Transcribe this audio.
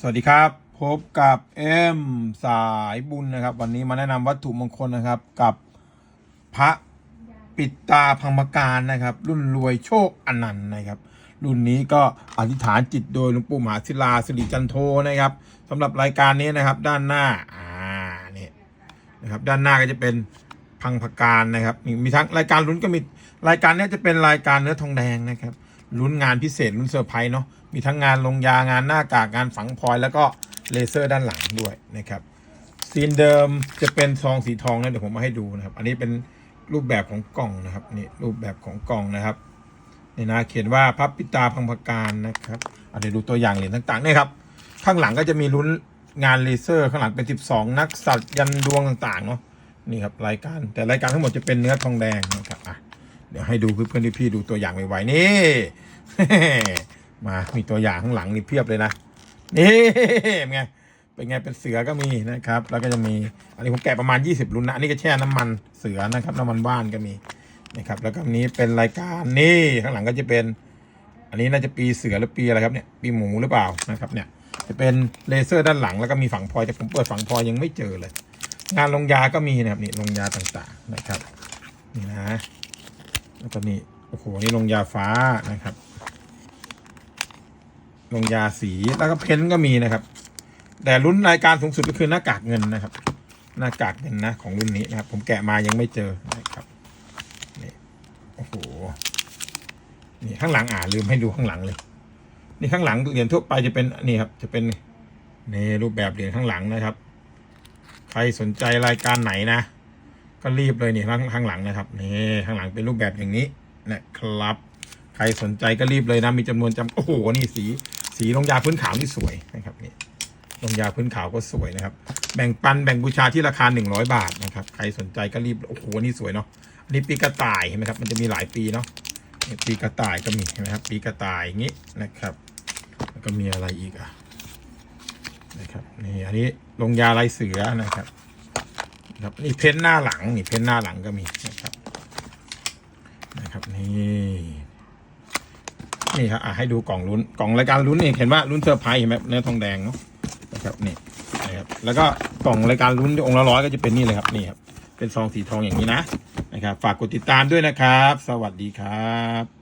สวัสดีครับ พบกับเอ็มสายบุญนะครับ วันนี้มาแนะนำวัตถุมงคลนะครับ กับพระปิดตาพังมการนะครับ รุ่นรวยโชคอนันต์นะครับ รุ่นนี้ก็อธิษฐานจิตโดยหลวงปู่มหาศิลาสิริจันโทนะครับสำหรับรายการนี้นะครับ ด้านหน้าอ่านี่นะครับ ด้านหน้าก็จะเป็นพังพการนะครับ มีทั้งรายการลุ้นก็มีรายการนี้จะเป็นรายการเนื้อทองแดงนะครับ ลุ้นงานพิเศษลุ้นเซอร์ไพรส์เนาะมีทั้งงานลงยางานหน้ากากงานฝังพลอย แล้วก็เลเซอร์ด้านหลังด้วยนะครับซีนเดิมจะเป็นซองสีทองนะเดี๋ยวผมมาให้ดูนะครับ อันนี้เป็นรูปแบบของกล่องนะครับนี่รูปแบบของกล่องนะครับนี่นะเขียนว่าพับปิตาพังพการนะครับเดี๋ยวดูตัวอย่างเหรียญต่างๆนี่ครับข้างหลังก็จะมีลุ้นงานเลเซอร์ ข้างหลังเป็น 12 นักสัตว์ยันดวงต่างๆเนาะนี่ครับรายการแต่รายการทั้งหมดจะเป็นเนื้อทองแดงนะครับอะเดี๋ยวให้ดูเพื่อนๆพี่ๆดูตัวอย่างไวๆนี่มา มีตัวอย่างข้างหลังนี่เพียบเลยนะ นี่เป็นไง เป็นไง เป็นเสือก็มีนะครับ แล้วก็จะมี อันนี้ผมแกะประมาณ 20รุ่นนะ อันนี้ก็แช่น้ำมันเสือนะครับ น้ำมันว่านก็มีนะครับ แล้วก็อันนี้เป็นรายการนี่ข้างหลังก็จะเป็น อันนี้น่าจะปีเสือหรือปีอะไรครับเนี่ย ปีหมูหรือเปล่านะครับ เนี่ย จะเป็นเลเซอร์ด้านหลังแล้วก็มีฝังพลอยแต่ผมเปิดฝังพลอยยังไม่เจอเลย งานลงยาก็มีนะครับนี่ลงยาต่างๆนะครับ นี่นะ แล้วก็นี่โอ้โหนี่ลงยาฟ้านะครับ ลงยาสีแล้วก็เพ้นท์ก็มีนะครับ แต่รุ่นรายการสูงสุดก็คือหน้ากากเงินนะครับ หน้ากากเงินนะของรุ่นนี้นะครับ ผมแกะมายังไม่เจอนะครับนี่โอ้โหนี่ข้างหลังอ่านลืมให้ดูข้างหลังเลย นี่ข้างหลังเหรียญทั่วไปจะเป็นนี่ครับ จะเป็นในรูปแบบเหรียญข้างหลังนะครับ ใครสนใจรายการไหนนะ ก็รีบเลยนี่ข้างข้างหลังนะครับนี่ข้างหลังเป็นรูปแบบอย่างนี้นะครับ ใครสนใจก็รีบเลยนะมีจำนวนจำโอ้โหนี่สี สีลงยาพื้นขาวนี่สวยนะครับนี่ลงยาพื้นขาวก็สวยนะครับ แบ่งปันแบ่งบูชาที่ราคา 100 บาทนะครับใครสนใจก็รีบโอ้โหนี่สวยเนาะอันนี้ปีกระต่ายเห็นไหมครับมันจะมีหลายปีเนาะปีกระต่ายก็มีเห็นไหมครับปีกระต่ายอย่างนี้นะครับแล้วก็มีอะไรอีกอะนะครับนี่อันนี้ลงยาลายเสือนะครับ ครับนี่เพ้นท์หน้าหลังนี่เพ้นท์หน้าหลังก็มีนะครับนะครับนี่นี่ครับอะให้ดูกล่องลุ้นกล่องรายการลุ้นนี่เห็นว่าลุ้นเซอร์ไพรส์เห็นไหมเนื้อทองแดงเนาะนะครับนี่นะครับแล้วก็กล่องรายการลุ้นองค์ละร้อยก็จะเป็นนี่เลยครับนี่ครับเป็นซองสีทองอย่างนี้นะนะครับ ฝากกดติดตามด้วยนะครับ สวัสดีครับ